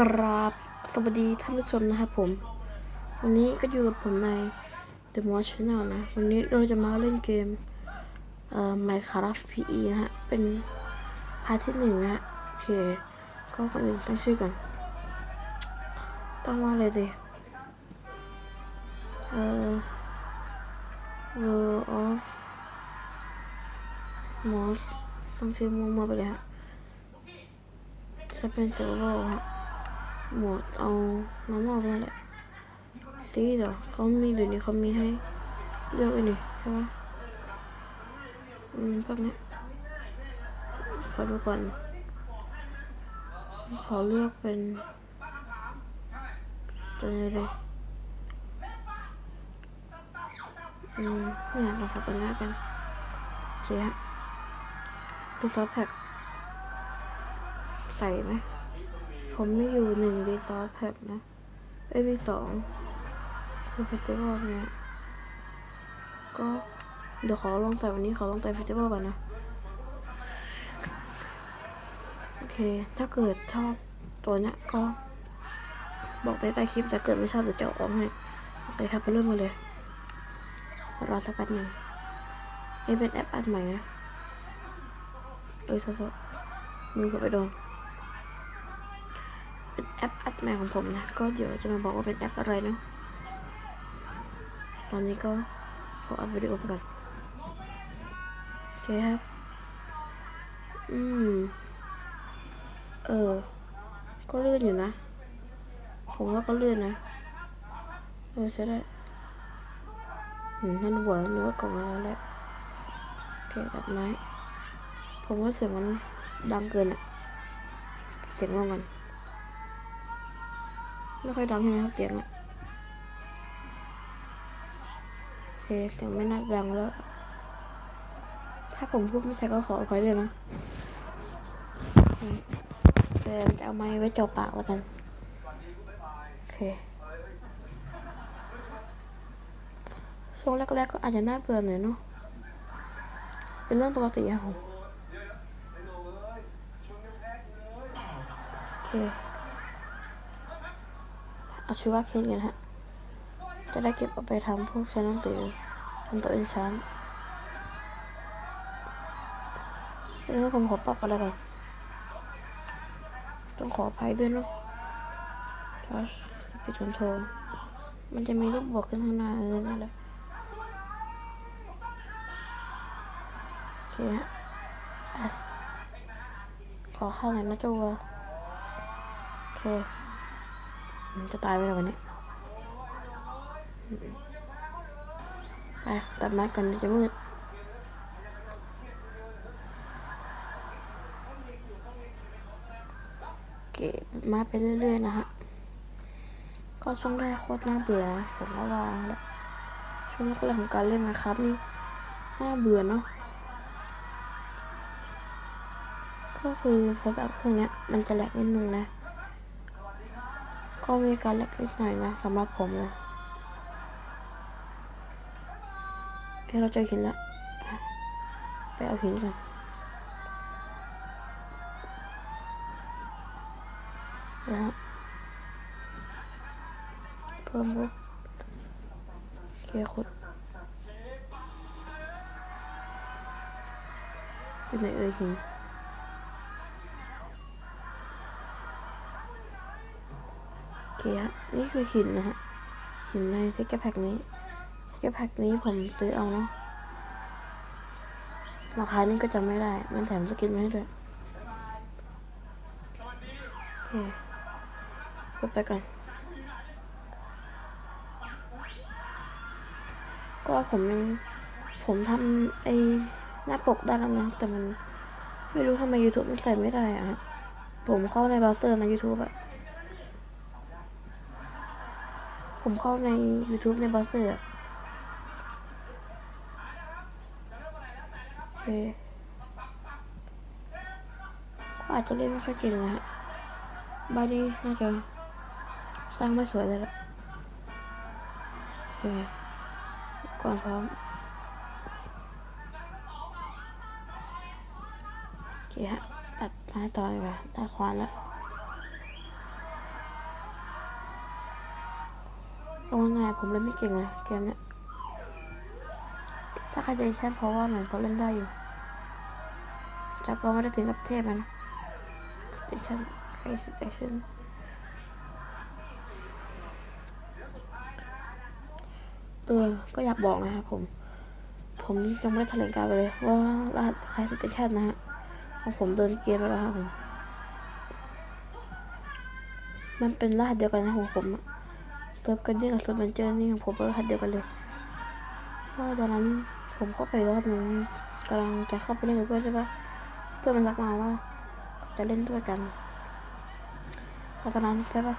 กราบสวัสดีท่านผู้ชมนะครับผม วันนี้ก็อยู่กับผมใน The m o s Channel นะ วันนี้เราจะมาเล่นเกมเอ่อ Minecraft PE นะฮะ เป็นพาร์ทที่หนึ่งนะฮะโอเค ก็ก่อนอื่นตั้งชื่อก่อนตั้งว่าอะไรดีเอ่อ World of Moss ต้องชื่อมั่วๆไปเลยฮะจะเป็นเซอร์เวอร์ฮะ หมดเอาน้ำมอไปนั่นแหละสีเหรอเขามีเดี๋ยวนี้เขามีให้เลือกอ้นี่ใช่ปะอืมพวกนี้ขอดูก่อน ขอเลือกเป็นตัวนี้เลยอืมเนี่ยเราขอตัวนี้กันเจ๊ดูซอสแพ็คใส่ไหม ผมไม่อยู่หนึ่งรีซอสแพ็คนะ เอ้ยมีสองคือเฟสติวัลเนี่ยก็เดี๋ยวขอลองใส่วันนี้ขอลองใส่เฟสติวัลก่อนนะ โอเค ถ้าเกิดชอบตัวเนี้ยก็ บอกในใต้คลิปแต่เกิดไม่ชอบเดี๋ยวจะออกให้ โอเคครับไปเริ่มกันเลย รอสักแป๊บหนึ่งนี่เป็นแอปอันใหม่นะโดยสดๆมือก็ไปโดน เป็นแอปอัดใหม่ของผมนะ ก็เดี๋ยวจะมาบอกว่าเป็นแอปอะไรเนาะตอนนี้ก็ขออัดวิดีโอก่อนโอเคครับ อืม เออ ก็ลื่นอยู่นะ ผมว่าก็ลื่นนะเออใช่ได้อืมนั่นหัวนึกว่ากล่องอะไรแล้วโอเคตัดไม้ ผมว่าเสียงมันดังเกินอะเสียงว่ามัน ไม่ค่อยดังใช่ไหมครับเสียงอะโอเคเสียงไม่น่าดังแล้ว ถ้าผมพูดไม่ใช่ก็ขออภัยเลยนะแต่จะเอาไม้ไว้จ่อปากแล้วกัน โอเค ช่วงแรกๆก็อาจจะน่าเบื่อหน่อยเนาะ เป็นเรื่องปกติอะผมโอเค เอาชูการ์เคนกันฮะ จะได้เก็บเอาไปทำพวกชั้นหนังสือทำตัวเองชั้นแล้วผมขอปรับอะไรก่อนต้องขออภัยด้วยเนาะ touch speed control มันจะมีรูปบวกขึ้นข้างหน้าเลยนั่นแหละโอเคฮะขอเข้าหน่อยนะจ้าวัวโอเค จะตายไปแล้ววันนี้ไปตัดไม้ก่อนเดี๋ยวจะมืดเก็บม้ไปเรื่อยๆนะฮะ ก็ช่วงแรกโคตรน่าเบื่อนะผมระวางแล้วช่วงแรกของการเล่นนะครับนี่น่าเบื่อเนาะก็คือโทรศัพท์เครื่องนี้มันจะแหลกนิดนึงนะ ก็มีการแลกนิดหน่อยนะสำหรับผมนะเอ้ยเราเจอหินแล้วอะไปเอาหินกันแล้วเพิ่มปุ๊บเคลียร์ขุดอยู่ไหนเอ่ยหิน โอ เคฮะนี่คือหินนะฮะ หินในเทคแพ็กนี้เทคแพ็กนี้ผมซื้อเอาเนาะ ราคานี่ก็จำไม่ได้ มันแถมสกินมาให้ด้วยโอเคกดไปก่อน ก็ผมผมทำไอ้หน้าปกได้แล้วนะ แต่มันไม่รู้ทำไม YouTube มันใส่ไม่ได้อะฮะผมเข้าในเบราว์เซอร์ใน YouTube อะ ผมเข้าใน YouTube ในเบราว์เซอร์เคก็อาจจะเล่นไม่ค่อยเก่งนะฮะบ้านนี้น่าจะสร้างไม่สวยเลยละเคก่อนพร้อมโอเคฮะตัดไม้ต่อดีกว่าได้ควานแล้ว เอาง่ายๆ ผมเล่นไม่เก่งเลยเกมเนี้ยถ้าใครจะแค่เพราะว่าหนังเขาเล่นได้อยู่แต่ก็ไม่ได้ถึงกับเทพนะสเตชันไอสเตชันเออ ก็อยากบอกนะครับผม ผมยังไม่ได้แถลงการไปเลย ว่ารหัสใครสเตชันนะฮะของผมเดินเกมแล้วครับผมมันเป็นรหัสเดียวกันนะของผมอะ เซิร์ฟกันเดียกับเซิร์ฟเบนเจอร์นี่ของผมเป็นรหัสเดียวกันเลยเพราะว่าตอนนั้นผมเข้าไปรอบนึงกำลังจะเข้าไปเล่นกับเพื่อนใช่ปะเพื่อนมันรักมาว่า จะเล่นด้วยกันเพราะตอนนั้นใช่ปะ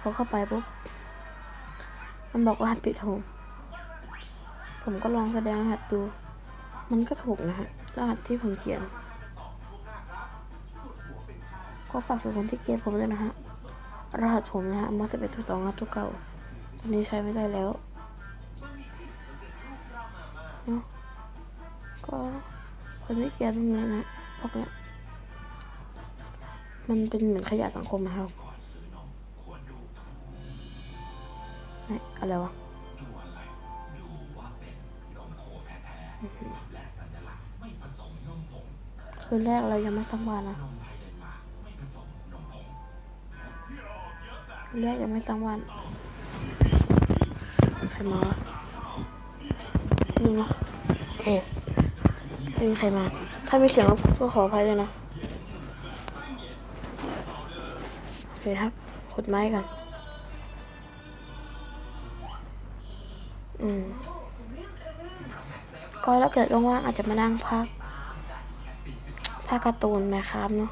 พอเข้าไปปุ๊บมันบอกว่าหัดปิดผมผมก็ลองแสดงรหัสดู มันก็ถูกนะฮะรหัสที่ผมเขียนก็ฝากถึงคนที่เกลียดผมเลยนะฮะ รหัสผมนะฮะมาสิบเอ็ดสองรหัสทุกเก่า อนนี้ใช้ไม่ได้แล้วเนาะก็คนไม่เกลียดมันเลยนะพวกเนี้ยมันเป็นเหมือนขยะสังคมนะครับไหนอะไรวะอื้อหือคืนแรกเรายังไม่สักวันนะคืนแรกยังไม่สักวัน รมานี่นะโอเคไม่มีใครมา ถ้ามีเสียงก็ขออภัยด้วยนะ โอเคครับขุดไม้กันอืมก็ถ้าเกิดว่างๆอาจจะมานั่งพักภาคการ์ตูนนะครับเนาะ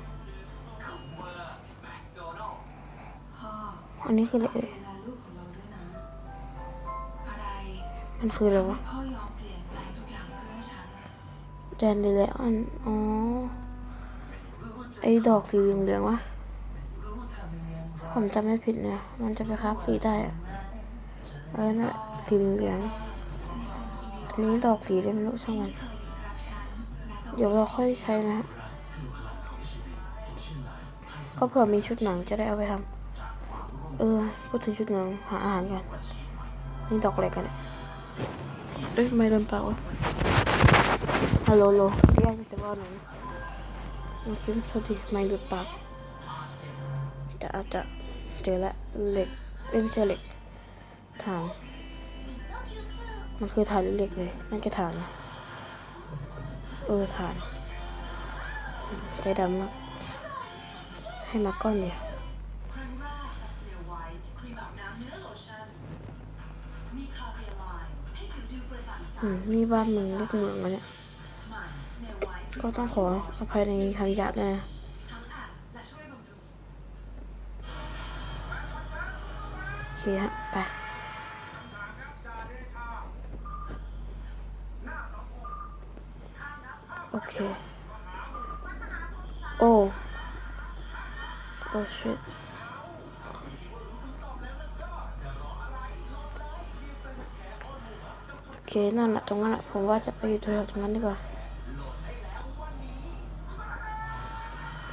อันนี้คืออะไรเอ่ย มันคืออะไรวะพ่อยอมเลยแปลงทุกอย่างเพื่อฉันแดนเดเลออนอ๋อ ไอ้ดอกสีเหลืองๆวะ ผมจำไม่ผิดเนี่ยมันจะไปครับสีได้อะเออนะสีเหลืองอันนี้ดอกสีเลยม่รู้ช่างมัน เดี๋ยวเราค่อยใช้นะฮะก็เผื่อมีชุดหนังจะได้เอาไปทำเออพูดถึงชุดหนังหาอาหารกันนี่ดอกอะไรกันเนี่ย เอ้ยไม่เดินเป่าวะฮัลโหลโหลเรียกจะว่าหน่อยโอเคโทษทีไม่หลุดปากแต่อาจจะเจอละเหล็กไม่ใช่เหล็กฐาน มันคือฐานเหล็กเลยนั่นก็ฐานเออฐานใจดำมากให้มาก้อนเดียว ครั้งแรกจากสเนลไวท์ครีมอาบน้ำเนื้อโลชั่น มีคาเฟลายน์ให้ผิวดูกระจ่างใส อืม นี่บ้านเมืองลูกเมืองอะเนี่ย ก็ต้องขออภัยในคำหยาบด้วยนะทั้งอาบแลยบำรุงโอเคฮะ ไปโอเค โอ้ โอ้ shit เคนั่นแหละตรงนั้นแหละผมว่าจะไปอยู่แถวๆตรงนั้นดีกว่า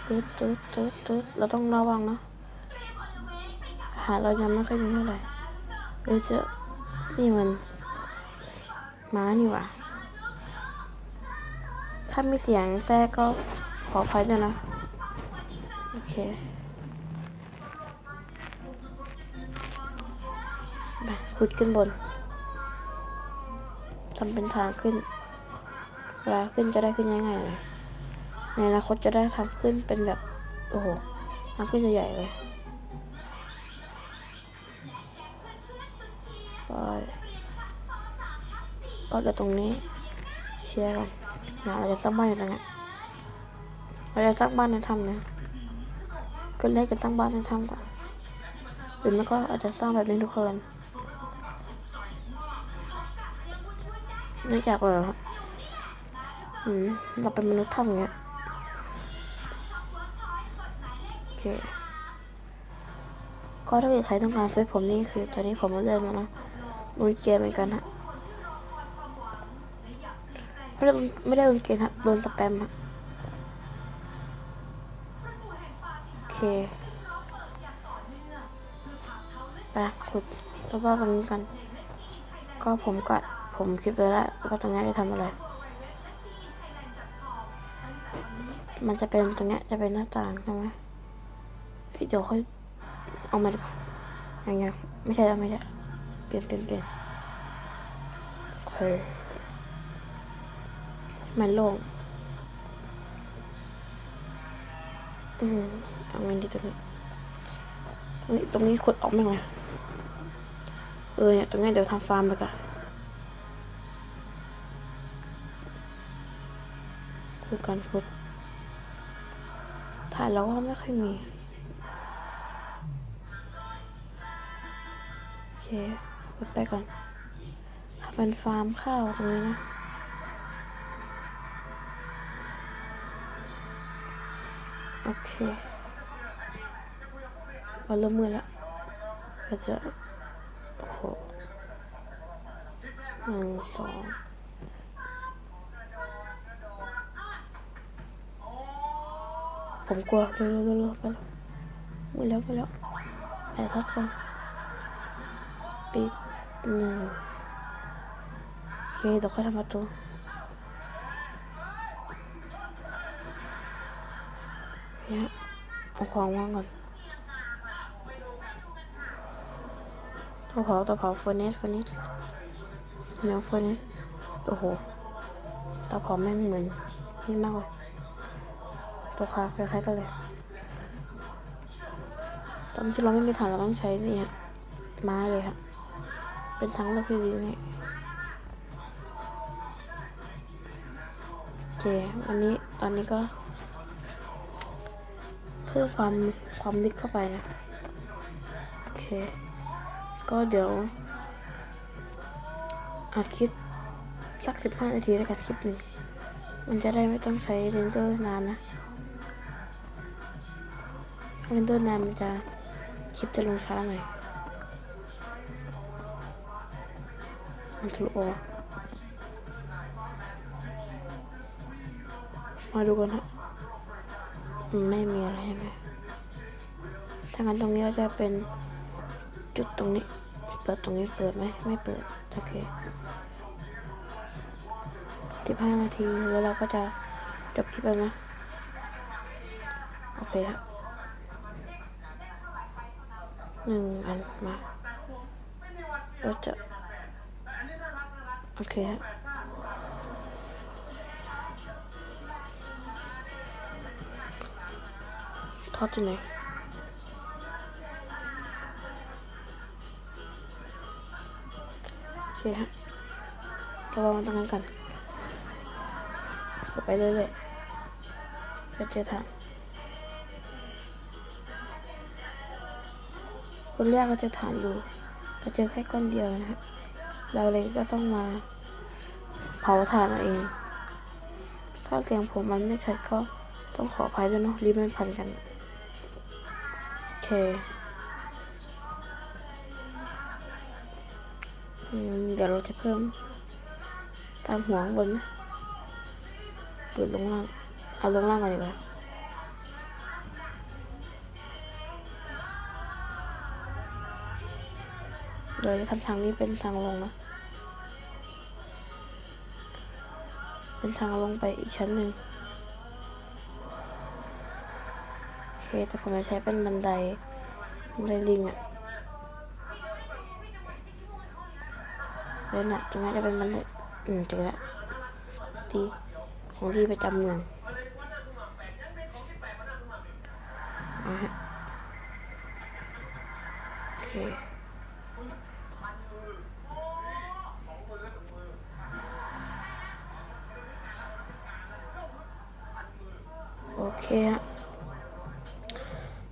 ตึ๊ดตึ๊ดตึ๊ดตึ๊ดเราต้องระวังนะอาหารเรายังไม่ค่อยมีเท่าไหร่เออเจะนี่มันม้านี่หว่าถ้ามีเสียงแทรกก็ขออภัยด้วยนะ โอเคไปขุดขึ้นบน ทำเป็นทางขึ้นเวลาขึ้นจะได้ขึ้นง่ายๆเลยในอนาคตจะได้ทำขึ้นเป็นแบบ โอ้โหทำขึ้นใหญ่ๆเลยก็ก็เดี๋ยวตรงนี้เชียร์กันนะเราจะสร้างบ้านอยู่ตรงนี้เราจะสร้างบ้านในถ้ำนะก็เล็กจะสร้างบ้านในถ้ำก่อนหรือไม่ก็อาจจะสร้างแบบนี้ทุกคน เนื่องจากว่าอืมเราเป็นมนุษย์ถ้ำอย่างเงี้ยโอเคก็ถ้าเกิดใครต้องการเฟซผมนี่คือตอนนี้ผมมาเล่นแล้วนะมุนเกมเหมือนกันฮะไม่ได้ไม่ได้โดนเกมฮะโดนสแปมฮะโอเคไปขุดรอบๆตรงนี้กัน ก็ผมก็ ผมคิดไปแล้วว่าตรงนี้จะทำอะไร มันจะเป็นตรงนี้จะเป็นหน้าต่างใช่ไหมเดี๋ยวค่อยเอามาดีกว่าอย่างเงี้ยไม่ใช่แล้วไม่ใช่เปลี่ยนเปลี่ยนเปลี่ยนโอเคมันโล่งอืมเอาเงินดีตรงนี้ตรงนี้ตรงนี้ขุดออกไหมไงเออเนี่ยตรงนี้เดี๋ยวทำฟาร์มไปก่อน ขุดก่อนขุดถ่ายแล้วว่าไม่ค่อยมี โอเคขุดไปก่อนเป็นฟาร์มข้าวตรงนี้นะโอเคพอเริ่มมืดแล้วก็จะโอ้โหหนึ่งสอง ผมกลัวเร็วเร็วเร็วไปแล้วมืดแล้วไปแล้วไปพักก่อนปิดหนึ่งโอเคเดี๋ยวค่อยทำประตูเนี่ยเอาของวางก่อนตัวเผาตัวเผาเฟอร์เนสเฟอร์เนสเนื้อเฟอร์เนสโอ้โหตัวเผาแม่งเหมือนนี่มากเลย ตัวคาคล้ายๆกันเลย ตอนที่เราไม่มีฐานเราต้องใช้นี่ฮะม้าเลยครับเป็นทั้งเลือกที่ดีนี่โอเควันนี้ตอนนี้ก็ เพิ่มความความลึกเข้าไปนะโอเค ก็เดี๋ยวอัดคลิปสักสิบห้านาทีแล้วกันคลิปหนึ่งมันจะได้ไม่ต้องใช้เรนเดอร์นานนะ เรนเดอร์นามันจะคลิปจะลงช้าหน่อยมันทะลุออกมาดูกันฮะไม่มีอะไรใช่ไหมถ้างั้นตรงนี้ก็จะเป็นจุดตรงนี้ เปิดตรงนี้เปิดไหม ไม่เปิด โอเคสิบห้านาที แล้วเราก็จะจบคลิปแล้วนะ โอเคครับ หนึ่งอันมาเราจะโอเคฮะทอดที่ไหนโอเคฮะระวังตรงนั้นกันไปเรื่อยๆจะเจอทาง คนแรกก็จะฐานอยู่ก็เจอแค่ก้อนเดียวนะฮะเราเลยก็ต้องมา เผาถ่านเอาเอง ถ้าเสียงผมมันไม่ชัดก็ต้องขออภัยด้วยเนาะรีบไม่พันกัน โอเคเดี๋ยวเราจะเพิ่ม ตามหัวบนนะดูดลงล่าง เอาลงล่างก่อนดีกว่า โดยทำทางนี้เป็นทางลงนะ เป็นทางลงไปอีกชั้นหนึ่งโอเคแต่ผมจะใช้เป็นบันไดบันไดลิงอะเดี๋ยนะตรงนี้จะเป็นบันไดอืมเจอแล้วที่ของที่ประจำเมืองอะโอเค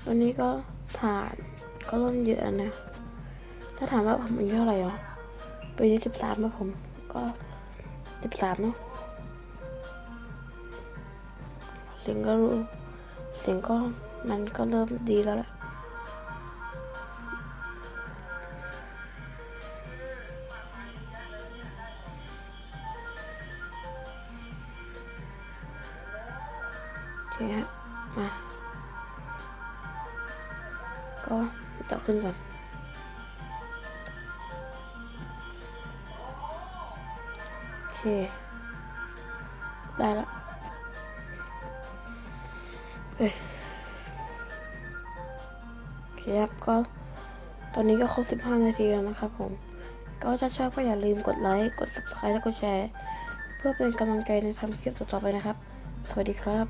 วันนี้ก็ถ่านก็เริ่มเยอะนะ ถ้าถามว่าผมอายุเท่าไหร่อะปีนี้สิบสามแล้วผมก็สิบสามเนาะเสียงก็รู้เสียงก็มันก็เริ่มดีแล้วแหละโอเคฮะมา ก็จะขึ้นก่อน โอเค ได้ละโอเคครับก็ตอนนี้ก็ครบ 15 นาทีแล้วนะครับผม ก็ถ้าชอบก็อย่าลืมกดไลค์ กด subscribe และกดแชร์ เพื่อเป็นกำลังใจในทำคลิปต่อๆไปนะครับ สวัสดีครับ